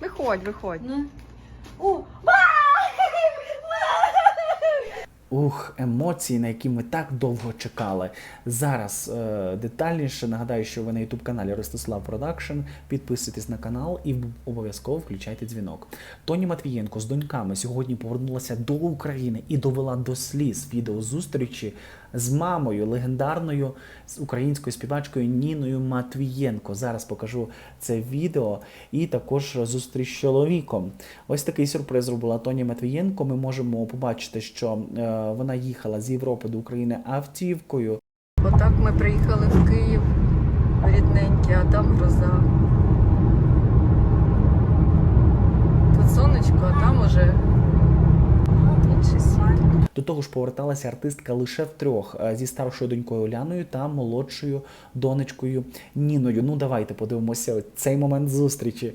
Виходь, виходь. Ну. О, Ух, емоції, на які ми так довго чекали. Зараз е, детальніше нагадаю, що ви на youtube каналі Ростислав Продакшн. Підписуйтесь на канал і обов'язково включайте дзвінок. Тоні Матвієнко з доньками сьогодні повернулася до України і довела до сліз відеозустрічі з мамою, легендарною з українською співачкою Ніною Матвієнко. Зараз покажу це відео і також зустріч з чоловіком. Ось такий сюрприз зробила Тоні Матвієнко. Ми можемо побачити, що е, вона їхала з Європи до України автівкою. Отак ми приїхали в Київ рідненький, а там гроза. Тут сонечко, а там уже інший світ. До того ж, поверталася артистка лише втрьох е, зі старшою донькою Оляною та молодшою донечкою Ніною. Ну давайте подивимося цей момент зустрічі.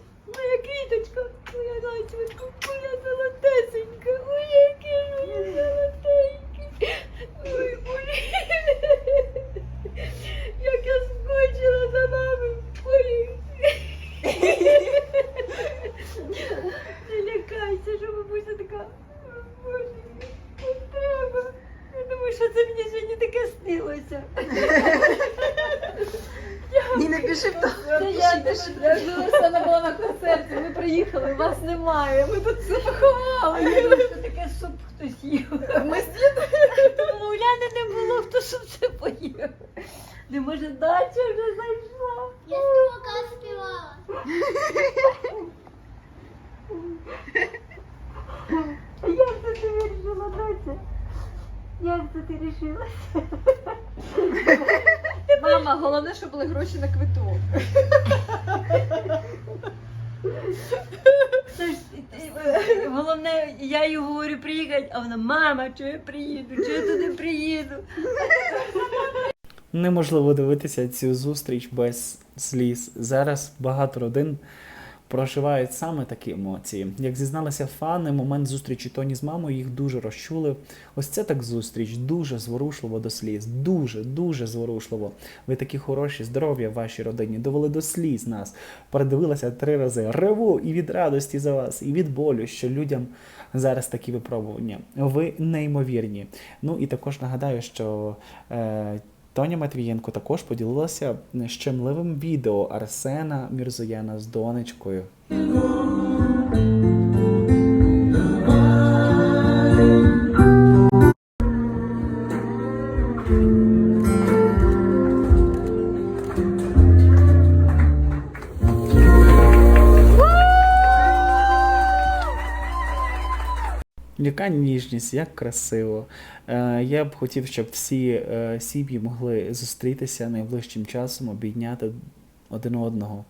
дочечка, моя золотесенька, моя який моя золотенький. Ой, Боже. Як я скучила за вами. Ой. Не лякайся, що бабуся така. Боже, не треба. Я думаю, що це мені сьогодні таке снилося. Ніна, піши в Це я Оксана була на концерті, приїхали, вас немає. Ми тут все поховали. Я думаю, що таке, щоб хтось їв. Ми Тому Уляни не було, хто щоб це поїв. Не може, дача вже зайшла. Я співака співала. Як це ти вирішила, дача? Як це ти вирішила? Мама, головне, щоб були гроші на квиток. Головне, я їй говорю приїхати, а вона, мама, чого я приїду, чого я туди приїду? Неможливо дивитися цю зустріч без сліз. Зараз багато родин проживають саме такі емоції. Як зізналися фани, момент зустрічі Тоні з мамою їх дуже розчулив. Ось це так зустріч, дуже зворушливо до сліз. Дуже, дуже зворушливо. Ви такі хороші, здоров'я в вашій родині, довели до сліз нас. Передивилася три рази. Реву і від радості за вас, і від болю, що людям зараз такі випробування. Ви неймовірні. Ну і також нагадаю, що. Е, Тоня Матвієнко також поділилася щемливим відео Арсена Мірзояна з донечкою. Яка ніжність, як красиво. Е, я б хотів, щоб всі е, сім'ї могли зустрітися найближчим часом, обійняти один одного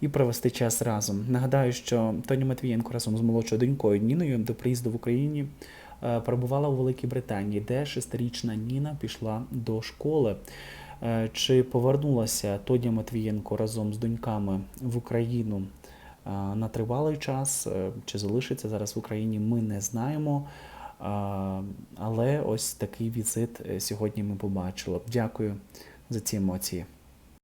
і провести час разом. Нагадаю, що Тоні Матвієнко разом з молодшою донькою Ніною до приїзду в Україні е, перебувала у Великій Британії, де шестирічна Ніна пішла до школи. Чи повернулася Тоня Матвієнко разом з доньками в Україну на тривалий час, е, чи залишиться зараз в Україні, ми не знаємо. Але ось такий візит е, сьогодні ми побачили. Дякую за ці емоції.